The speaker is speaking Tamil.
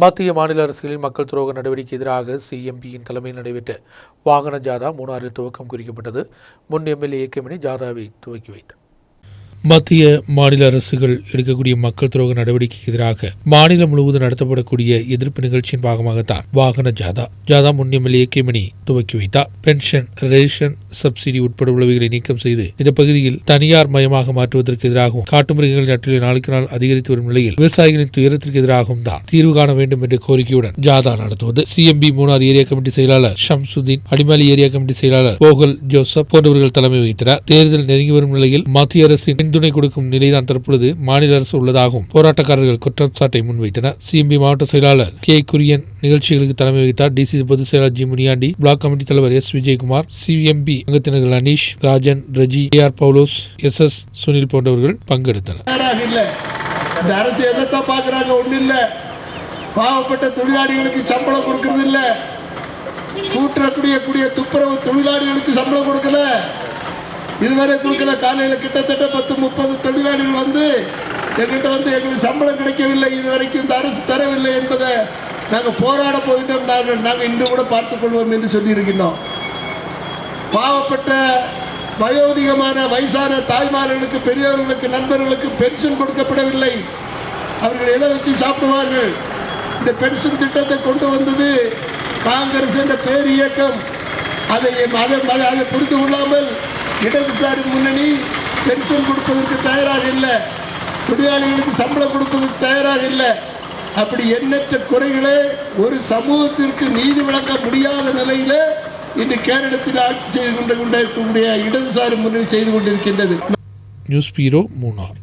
மத்திய மாநில அரசுகளின் மக்கள் துரோக நடவடிக்கை எதிராக சிஎம்பியின் தலைமையில் நடைபெற்ற வாகன ஜாதா மூணாறில் துவக்கம் குறிக்கப்பட்டது. முன் எம்எல்ஏ ஏக்கமணி ஜாதாவை துவக்கி வைத்தார். மத்திய மாநில அரசுகள் எடுக்கக்கூடிய மக்கள் துரோக நடவடிக்கைக்கு எதிராக மாநிலம் முழுவதும் நடத்தப்படக்கூடிய எதிர்ப்பு நிகழ்ச்சியின் பாகமாகத்தான் வாகன ஜாதா. ஜாதா முன் எம்எல்ஏ துவக்கி வைத்தார். பென்ஷன் ரேஷன் சப்சிடி உட்பட உள்ளவைகளை நீக்கம் செய்து இந்த பகுதியில் தனியார் மயமாக மாற்றுவதற்கு எதிராகவும் காட்டுமிருகங்கள் நாட்டில் நாளுக்கு நாள் அதிகரித்து வரும் நிலையில் விவசாயிகளின் துயரத்திற்கு எதிராகவும் தான் தீர்வு காண வேண்டும் என்ற கோரிக்கையுடன் ஜாதா நடத்துவது. சிஎம்பி மூணார் ஏரியா கமிட்டி செயலாளர் ஷம்சுதீன் அடிமாலி ஏரியா கமிட்டி செயலாளர் போகல் ஜோசப் போன்றவர்கள் தலைமை வகித்தனர். தேர்தல் நெருங்கி வரும் நிலையில் மத்திய அரசின் பின்துணை கொடுக்கும் நிலைதான் தற்பொழுது மாநில அரசு உள்ளதாகவும் போராட்டக்காரர்கள் குற்றச்சாட்டை முன்வைத்தனர். சிஎம்பி மாவட்ட செயலாளர் கே. குரியன் நிகழ்ச்சிகளுக்கு தலைமை வகித்தார். டிசி பொதுச் செயலாளர் ஜி. முனியாண்டி பிளாக் கமிட்டி தலைவர் S. Vijayakumar CMP அங்கத்தினர்கள் Aneesh Rajan Raji A. R. Paulose S. S. Sunil போன்றவர்கள் பங்கெடுத்தனர். இந்த அரசு எதைத்தான் பாக்குறாங்க? ஒண்ணு இல்ல. பாவப்பட்ட தொழிலாளிகளுக்கு சம்பளம் கொடுக்கறது இல்ல. கூட்டுறக்கூடிய கூடிய துப்புரவு தொழிலாளிகளுக்கு சம்பளம் கொடுக்கல. இதுவரை கொடுக்கல காலையில் கிட்டத்தட்ட பத்து முப்பது தொழிலாளிகள் வந்து எங்கிட்ட வந்து எங்களுக்கு சம்பளம் கிடைக்கவில்லை. இதுவரைக்கும் இந்த அரசு தரவில்லை என்பதை நாங்கள் போராட போகின்றோம். நாங்கள் நாங்கள் இன்று கூட பார்த்துக் கொள்வோம் என்று சொல்லியிருக்கின்றோம். பாவப்பட்ட வயோதிகமான வயசான தாய்மார்களுக்கு பெரியவர்களுக்கு நண்பர்களுக்கு பென்ஷன் கொடுக்கப்படவில்லை. அவர்கள் எதை வச்சு சாப்பிடுவார்கள்? இந்த பென்ஷன் திட்டத்தை கொண்டு வந்தது காங்கிரஸ் என்ற பேர் இயக்கம். அதை அதை அதை அதை புரிந்து கொள்ளாமல் இடதுசாரி முன்னணி பென்ஷன் கொடுப்பதற்கு தயாராக இல்லை. தொழிலாளிகளுக்கு சம்பளம் கொடுப்பதற்கு தயாராக இல்லை. அப்படி எண்ணற்ற குறைகளை ஒரு சமூகத்திற்கு நீதி வழங்க முடியாத நிலையில் இன்று கேரளத்தில் ஆட்சி செய்து கொண்டு கொண்டிருக்கக்கூடிய இடதுசாரி முன்னணி செய்து கொண்டிருக்கின்றது. News bureau Munnar.